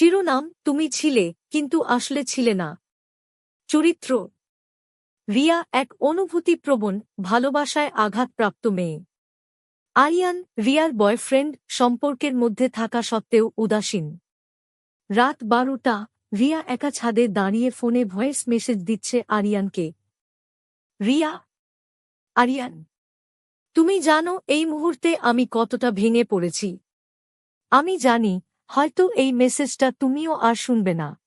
শিরোনাম, তুমি ছিলে, কিন্তু আসলে ছিলে না। চরিত্র, রিয়া এক অনুভূতিপ্রবণ, ভালোবাসায় আঘাতপ্রাপ্ত মেয়ে। আরিয়ান, রিয়ার বয়ফ্রেন্ড, সম্পর্কের মধ্যে থাকা সত্ত্বেও উদাসীন। রাত বারোটা, রিয়া একা ছাদে দাঁড়িয়ে ফোনে ভয়েস মেসেজ দিচ্ছে আরিয়ানকে। রিয়া? আরিয়ান, তুমি জানো, এই মুহূর্তে আমি কতটা ভেঙে পড়েছি। আমি জানি হয়তো এই মেসেজটা তুমিও আর শুনবে না।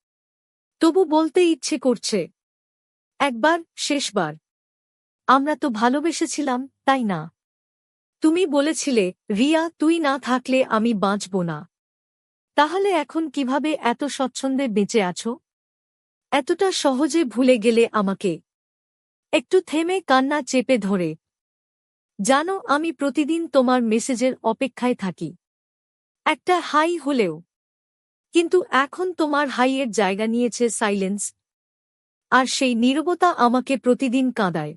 তবু বলতে ইচ্ছে করছে। একবার, শেষবার। আমরা তো ভালোবেসেছিলাম, তাই না? তুমি বলেছিলে, রিয়া, তুই না থাকলে আমি বাঁচব না। তাহলে এখন কীভাবে এত স্বচ্ছন্দে বেঁচে আছো? এতটা সহজে ভুলে গেলে আমাকে। একটু থেমে কান্না চেপে ধরে। জানো, আমি প্রতিদিন তোমার মেসেজের অপেক্ষায় থাকি। একটা হাই হলেও। কিন্তু এখন তোমার হাইয়ের জায়গা নিয়েছে সাইলেন্স। আর সেই নীরবতা আমাকে প্রতিদিন কাঁদায়।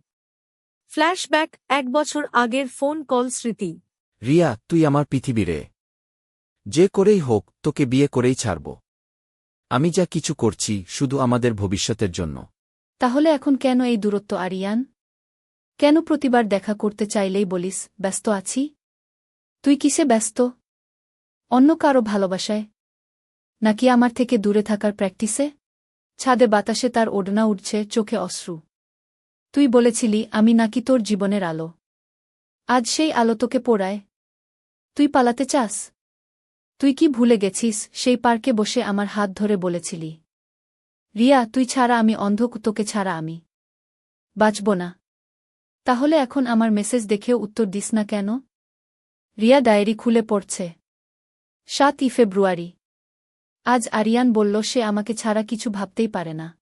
ফ্ল্যাশব্যাক এক বছর আগের ফোন কল স্মৃতি। রিয়া তুই আমার পৃথিবীরে যে করেই হোক তোকে বিয়ে করেই ছাড়ব। আমি যা কিছু করছি শুধু আমাদের ভবিষ্যতের জন্য। তাহলে এখন কেন এই দূরত্ব আরিয়ান? কেন প্রতিবার দেখা করতে চাইলেই বলিস ব্যস্ত আছি? তুই কিসে ব্যস্ত? অন্য কারও ভালোবাসায়? নাকি আমার থেকে দূরে থাকার প্র্যাকটিসে? ছাদে বাতাসে তার ওড়না উঠছে চোখে অশ্রু। তুই বলেছিলি, আমি নাকি তোর জীবনের আলো। আজ সেই আলো তোকে পোড়ায়। তুই পালাতে চাস? তুই কি ভুলে গেছিস, সেই পার্কে বসে আমার হাত ধরে বলেছিলি। রিয়া, তুই ছাড়া আমি, অন্ধ তোকে ছাড়া আমি। বাঁচব না। তাহলে এখন আমার মেসেজ দেখেও উত্তর দিস না কেন? রিয়া ডায়েরি খুলে পড়ছে। সাতই ফেব্রুয়ারি। আজ আরিয়ান বলল, সে আমাকে ছাড়া কিছু ভাবতেই পারে না।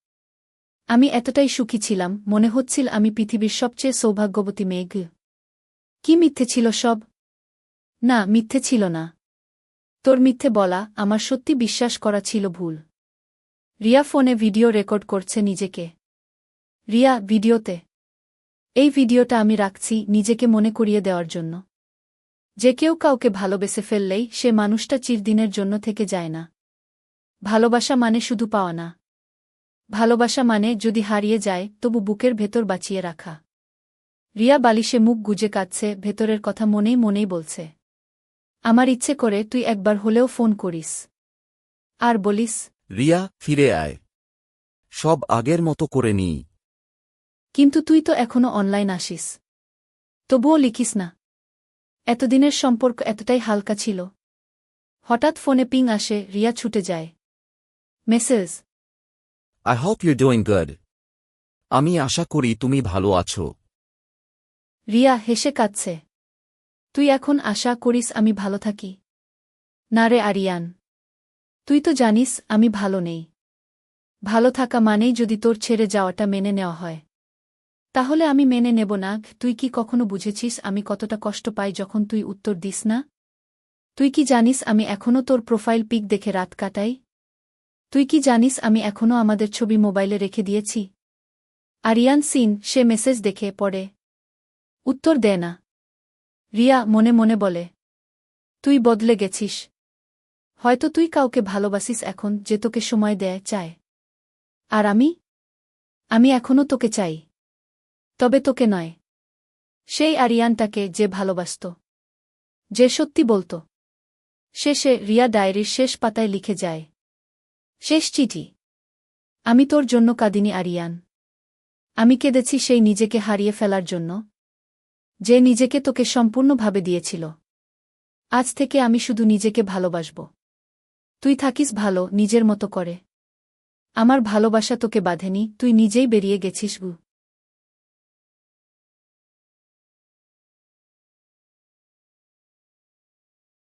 আমি এতটাই সুখী ছিলাম, মনে হচ্ছিল আমি পৃথিবীর সবচেয়ে সৌভাগ্যবতী মেঘ। কি মিথ্যে ছিল সব? না, মিথ্যে ছিল না। তোর মিথ্যে বলা, আমার সত্যি বিশ্বাস করা ছিল ভুল। রিয়া ফোনে ভিডিও রেকর্ড করছে নিজেকে। রিয়া, ভিডিওতে। এই ভিডিওটা আমি রাখছি নিজেকে মনে করিয়ে দেওয়ার জন্য। যে কেউ কাউকে ভালোবেসে ফেললেই সে মানুষটা চিরদিনের জন্য থেকে যায় না। ভালোবাসা মানে শুধু পাওয়া না। ভালোবাসা মানে যদি হারিয়ে যায় তবু বুকের ভেতর বাঁচিয়ে রাখা। রিয়া বালিশে মুখ গুজে কাঁদছে ভেতরের কথা মনেই মনেই বলছে। আমার ইচ্ছে করে তুই একবার হলেও ফোন করিস। আর বলিস রিয়া ফিরে আয়। সব আগের মতো করে নিই। কিন্তু তুই তো এখনও অনলাইন আসিস। তবুও লিখিস না। এতদিনের সম্পর্ক এতটাই হালকা ছিল। হঠাৎ ফোনে পিং আসে রিয়া ছুটে যায়। Message I hope you doing good আমি আশা করি তুমি ভালো আছো। রিয়া হেসে কাঁদছে। তুই এখন আশা করিস আমি ভালো থাকি। না রে আরিয়ান। তুই তো জানিস আমি ভালো নেই। ভালো থাকা মানেই যদি তোর ছেড়ে যাওয়াটা মেনে নেওয়া হয়। তাহলে আমি মেনে নেব না তুই কি কখনো বুঝেছিস আমি কতটা কষ্ট পাই যখন তুই উত্তর দিস না? তুই কি জানিস আমি এখনও তোর প্রোফাইল পিক দেখে রাত কাটাই? তুই কি জানিস আমি এখনও আমাদের ছবি মোবাইলে রেখে দিয়েছি? আরিয়ান সিন, সে মেসেজ দেখে পড়ে। উত্তর দেয় না। রিয়া মনে মনে বলে, তুই বদলে গেছিস। হয়তো তুই কাউকে ভালোবাসিস এখন যে তোকে সময় দেয়, চায়। আর আমি? আমি এখনও তোকে চাই। তবে তোকে নয়। সেই আরিয়ানটাকে যে ভালোবাসত। যে সত্যি বলত। শেষে রিয়া ডায়েরির শেষ পাতায় লিখে যায়, শেষ চিঠি। আমি তোর জন্য কাদিনী আরিয়ান। আমি কেঁদেছি সেই নিজেকে হারিয়ে ফেলার জন্য। যে নিজেকে তোকে সম্পূর্ণভাবে দিয়েছিল। আজ থেকে আমি শুধু নিজেকে ভালোবাসব। তুই থাকিস ভালো, নিজের মতো করে। আমার ভালোবাসা তোকে বাঁধেনি, তুই নিজেই বেরিয়ে গেছিস গু।